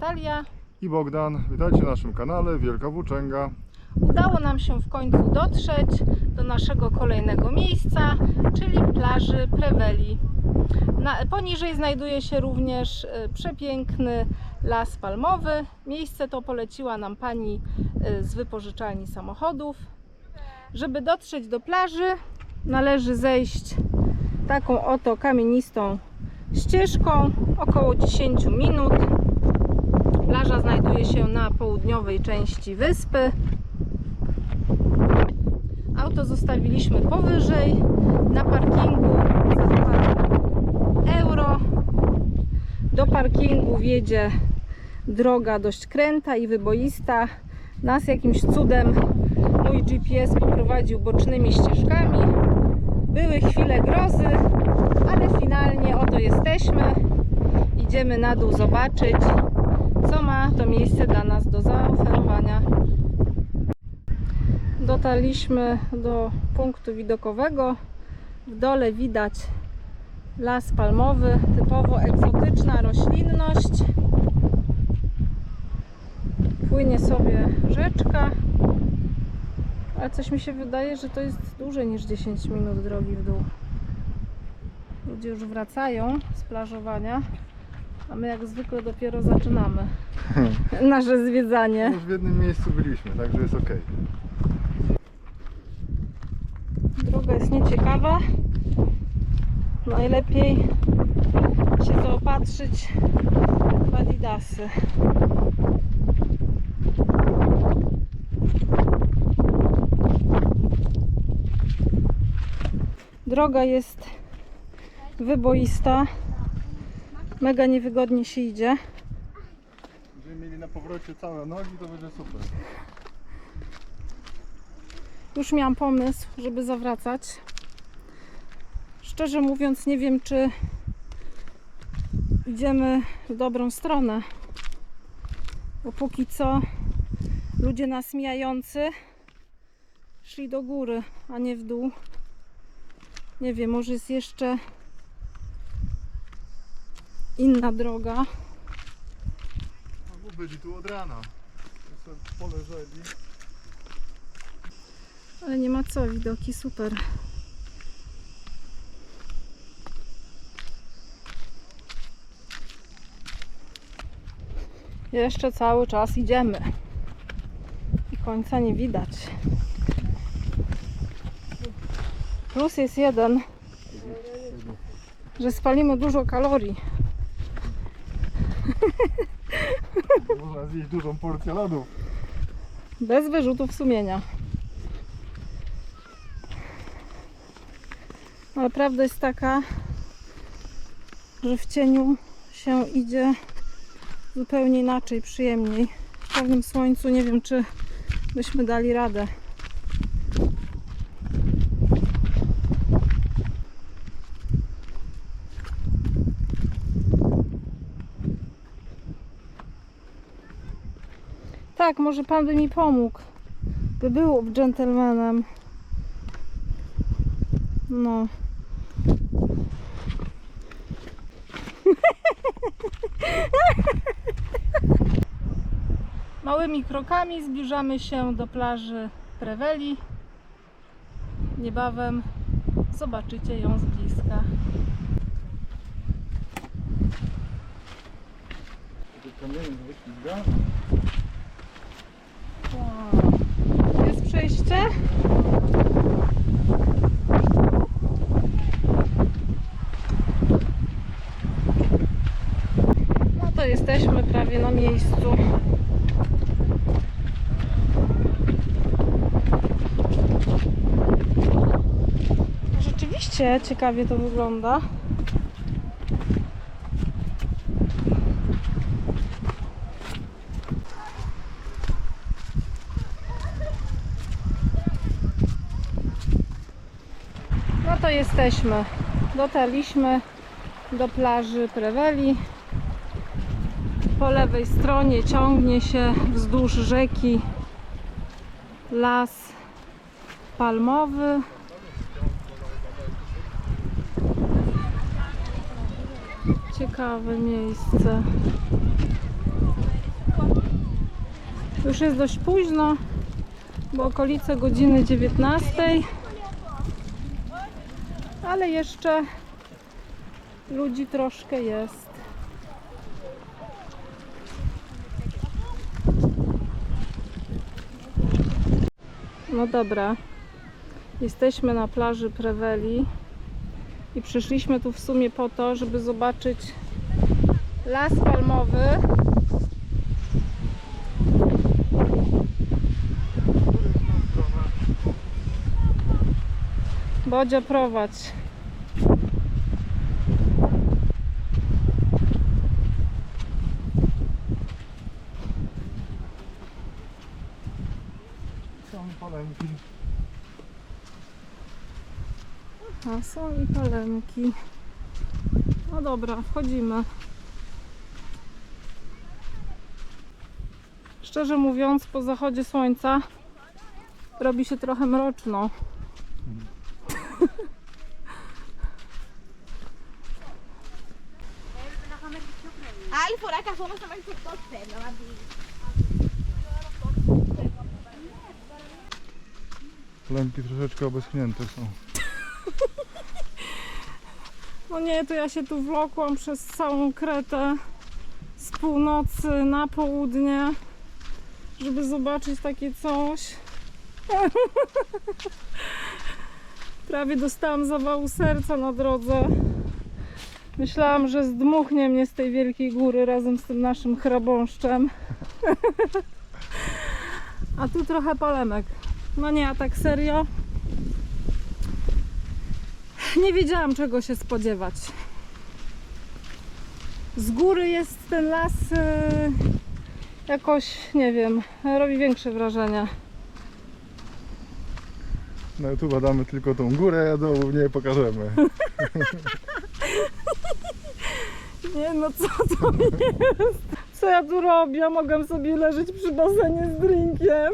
Natalia. i Bogdan. Witajcie na naszym kanale Wielka Włóczęga. Udało nam się w końcu dotrzeć do naszego kolejnego miejsca, czyli plaży Preweli. Na, poniżej znajduje się również e, przepiękny las palmowy. Miejsce to poleciła nam pani e, z wypożyczalni samochodów. Żeby dotrzeć do plaży, należy zejść taką oto kamienistą ścieżką, około 10 minut. Plaża znajduje się na południowej części wyspy. Auto zostawiliśmy powyżej na parkingu za 2 euro. Do parkingu wiedzie droga dość kręta i wyboista. Nas jakimś cudem mój GPS poprowadził bocznymi ścieżkami. Były chwile grozy, ale finalnie oto jesteśmy. Idziemy na dół zobaczyć, co ma to miejsce dla nas do zaoferowania. Dotarliśmy do punktu widokowego. W dole widać las palmowy, typowo egzotyczna roślinność. Płynie sobie rzeczka, ale coś mi się wydaje, że to jest dłużej niż 10 minut drogi w dół. Ludzie już wracają z plażowania, a my jak zwykle dopiero zaczynamy nasze zwiedzanie. Już w jednym miejscu byliśmy, także jest ok. Droga jest nieciekawa. Najlepiej się zaopatrzyć w adidasy. Droga jest wyboista. Mega niewygodnie się idzie. Będziemy mieli na powrocie całe nogi, to będzie super. Już miałam pomysł, żeby zawracać. Szczerze mówiąc, nie wiem, czy idziemy w dobrą stronę. Bo póki co ludzie nas mijający szli do góry, a nie w dół. Nie wiem, może jest jeszcze inna droga. No, bo byli tu od rana. Poleżeli. Ale nie ma co, widoki super. Jeszcze cały czas idziemy. I końca nie widać. Plus jest jeden, że spalimy dużo kalorii. Można zjeść dużą porcję lodów. Bez wyrzutów sumienia. Ale prawda jest taka, że w cieniu się idzie zupełnie inaczej, przyjemniej. W pewnym słońcu nie wiem, czy byśmy dali radę. Tak, może pan by mi pomógł. By był dżentelmenem. No. Małymi krokami zbliżamy się do plaży Preweli. Niebawem zobaczycie ją z bliska. Kamienie wyślizga. Wow. Jest przejście? No to jesteśmy prawie na miejscu. Rzeczywiście ciekawie to wygląda. No to jesteśmy. Dotarliśmy do plaży Preweli. Po lewej stronie ciągnie się wzdłuż rzeki las palmowy. Ciekawe miejsce. Już jest dość późno, bo okolice godziny 19. Ale jeszcze ludzi troszkę jest. No dobra. Jesteśmy na plaży Preweli i przyszliśmy tu w sumie po to, żeby zobaczyć las palmowy. Bodzia prowadź. Są palemki. A są i palemki. No dobra, wchodzimy. Szczerze mówiąc, po zachodzie słońca robi się trochę mroczno. Sono stava in tutto il pelo. Palemki troszeczkę obeschnięte są. No nie, to ja się tu wlokłam przez całą Kretę z północy na południe, żeby zobaczyć takie coś. Prawie dostałam zawału serca na drodze. Myślałam, że zdmuchnie mnie z tej wielkiej góry razem z tym naszym chrabąszczem. A tu trochę palemek. No nie, a tak serio. Nie wiedziałam czego się spodziewać. Z góry jest ten las e, jakoś, nie wiem, robi większe wrażenie. Na YouTube damy tylko tą górę, a dołu nie pokażemy. Nie no, co to jest? Co ja tu robię? Mogę sobie leżeć przy basenie z drinkiem.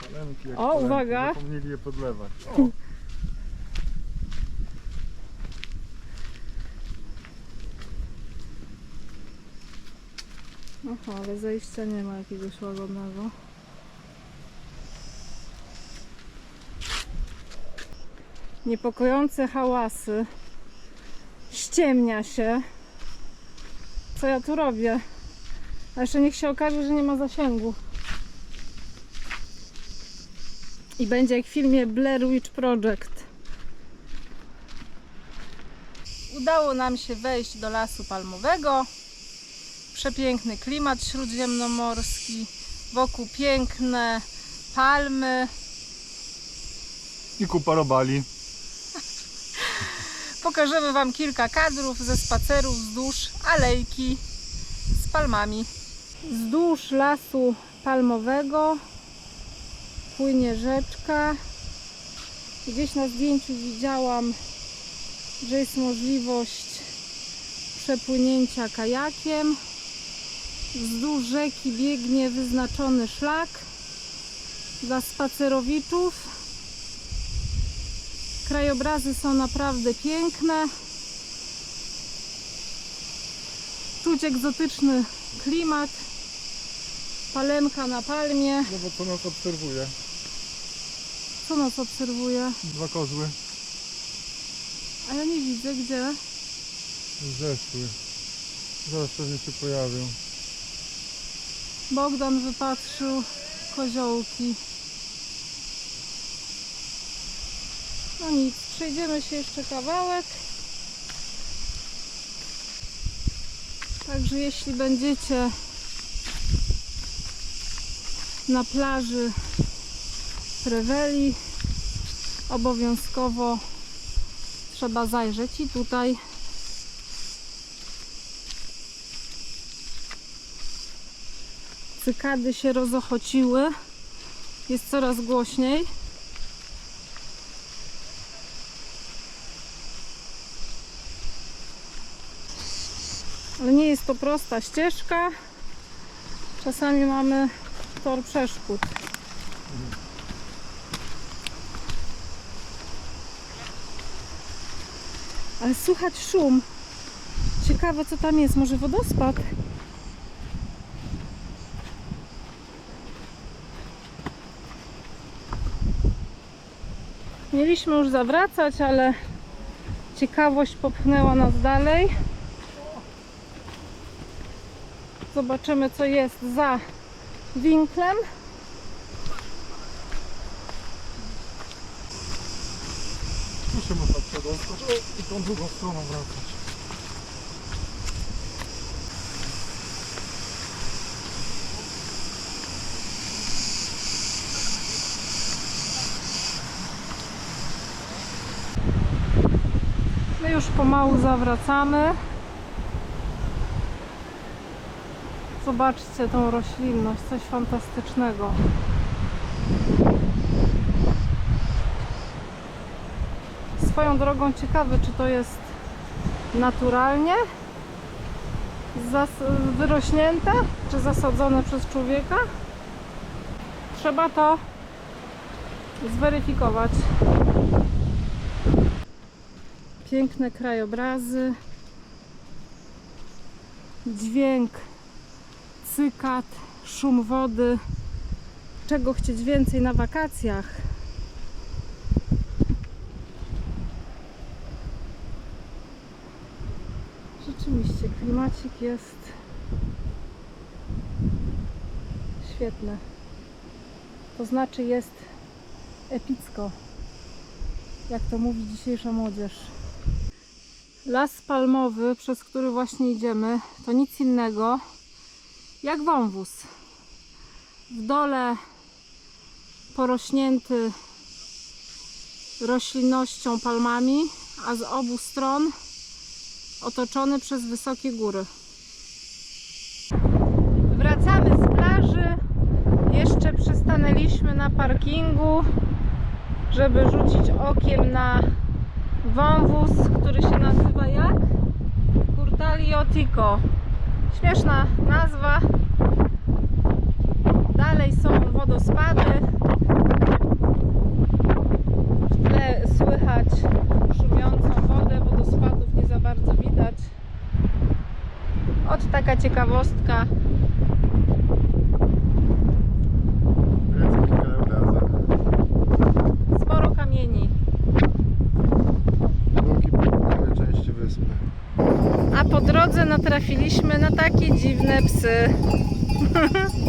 Palemki jak O, palemki, uwaga. Zapomnieli je podlewać. O, Aha, ale zejścia nie ma jakiegoś łagodnego. Niepokojące hałasy. Ściemnia się. Co ja tu robię? A jeszcze niech się okaże, że nie ma zasięgu. I będzie jak w filmie Blair Witch Project. Udało nam się wejść do lasu palmowego. Przepiękny klimat śródziemnomorski. Wokół piękne palmy. I kupa robali. Pokażemy Wam kilka kadrów ze spacerów wzdłuż alejki z palmami. Wzdłuż lasu palmowego płynie rzeczka. Gdzieś na zdjęciu widziałam, że jest możliwość przepłynięcia kajakiem. Wzdłuż rzeki biegnie wyznaczony szlak dla spacerowiczów. Krajobrazy są naprawdę piękne. Czuć egzotyczny klimat. Palemka na palmie. Zobacz co nas obserwuje. Co nas obserwuje? Dwa kozły A ja nie widzę gdzie. zeszły. Zaraz pewnie się pojawią. Bogdan wypatrzył koziołki. No nic, przejdziemy się jeszcze kawałek. Także jeśli będziecie na plaży Reweli, obowiązkowo trzeba zajrzeć i tutaj cykady się rozochociły. Jest coraz głośniej. Ale nie jest to prosta ścieżka. Czasami mamy tor przeszkód. Ale słychać szum. Ciekawe co tam jest, może wodospad? Mieliśmy już zawracać, ale ciekawość popchnęła nas dalej. Zobaczymy co jest za winklem. Tu się można przedostać i tą drugą stroną wracać. My już pomału zawracamy. Zobaczcie tą roślinność, coś fantastycznego. Swoją drogą ciekawe, czy to jest naturalnie wyrośnięte, czy zasadzone przez człowieka. Trzeba to zweryfikować. Piękne krajobrazy, dźwięk, cykat, szum wody. Czego chcieć więcej na wakacjach? Rzeczywiście, klimacik jest świetny. To znaczy jest epicko, jak to mówi dzisiejsza młodzież. Las palmowy, przez który właśnie idziemy, to nic innego jak wąwóz. W dole porośnięty roślinnością palmami, a z obu stron otoczony przez wysokie góry. Wracamy z plaży. Jeszcze przystanęliśmy na parkingu, żeby rzucić okiem na wąwóz, który się nazywa jak? Curtalio Tico. Śmieszna nazwa. Dalej są wodospady. W tle słychać szumiącą wodę. Wodospadów nie za bardzo widać. Ot taka ciekawostka. W greckich krajobrazach. Sporo kamieni. Widoki południowej części wyspy. Natrafiliśmy na takie dziwne psy.